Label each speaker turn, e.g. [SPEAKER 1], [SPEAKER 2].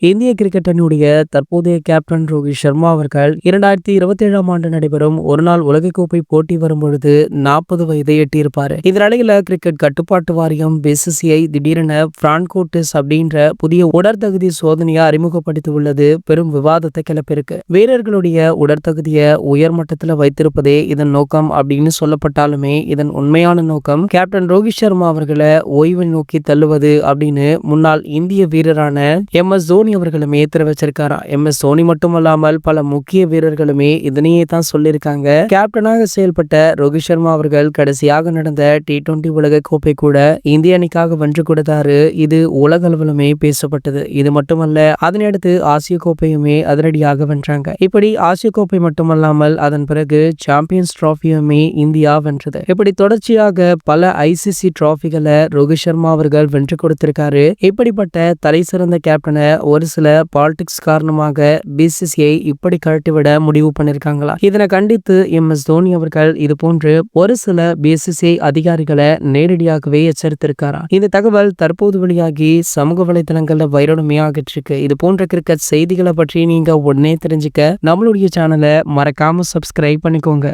[SPEAKER 1] இந்திய கிரிக்கெட் அணியுடைய தற்போதைய கேப்டன் ரோஹித் சர்மா அவர்கள் இரண்டாயிரத்தி இருபத்தி ஏழாம் ஆண்டு நடைபெறும் ஒருநாள் உலகக்கோப்பை போட்டி வரும் பொழுது நாற்பது வயதை எட்டியிருப்பார். இந்த நிலையில கிரிக்கெட் கட்டுப்பாட்டு வாரியம் பிசிசிஐ திடீரென பிரான்கோட்டிஸ் அப்படின்ற புதிய உடற்தகுதி சோதனையை அறிமுகப்படுத்தி உள்ளது. பெரும் விவாதத்தை கிளப்பியிருக்கு. வீரர்களுடைய உடற்தகுதியை உயர்மட்டத்தில் வைத்திருப்பதே இதன் நோக்கம் அப்படின்னு சொல்லப்பட்டாலுமே இதன் உண்மையான நோக்கம் கேப்டன் ரோஹித் சர்மா அவர்களை ஓய்வை நோக்கி தள்ளுவது அப்படின்னு முன்னாள் இந்திய வீரரான எம் எஸ் தோனி அவர்களுமே வச்சிருக்காராம் எம். எஸ். தோனி மட்டுமல்லாமல் பல முக்கிய வீரர்களுமே இதனையே தான் சொல்லியிருக்காங்க. கேப்டனாக செயல்பட்ட ரோஹித் சர்மா அவர்கள் கடைசியாக நடந்த டி டுவெண்டி உலக கோப்பை கூட இந்திய அணிக்காக வென்று கொடுத்தாரு. இது உலக அளவிலுமே பேசப்பட்டது. இது மட்டுமல்ல அதனையடுத்து ஆசிய கோப்பையுமே அதிரடியாக வென்றாங்க. இப்படி ஆசிய கோப்பை மட்டுமல்லாமல் அதன் பிறகு சாம்பியன்ஸ் டிராஃபியுமே இந்தியா வென்றது. இப்படி தொடர்ச்சியாக பல ஐசிசி டிராஃபிகளை ரோஹித் சர்மா அவர்கள் வென்று கொடுத்திருக்காரு. இப்படிப்பட்ட தலை சிறந்த கேப்டனை ஒரு ஒரு சில பாலிடிக்ஸ் காரணமாக பிசிசிஐ இப்படி கழட்டிவிட முடிவு பண்ணிருக்காங்களா? இதனை கண்டித்து எம் எஸ் தோனி அவர்கள் இது போன்று ஒரு சில பிசிசிஐ அதிகாரிகளை நேரடியாகவே எச்சரித்திருக்காரா? இந்த தகவல் தற்போது வெளியாகி சமூக வலைதளங்கள்ல வைரலுமே இருக்கு இது போன்ற கிரிக்கெட் செய்திகளை பற்றி நீங்க உடனே தெரிஞ்சுக்க நம்மளுடைய சேனலை மறக்காம சப்ஸ்கிரைப் பண்ணிக்கோங்க.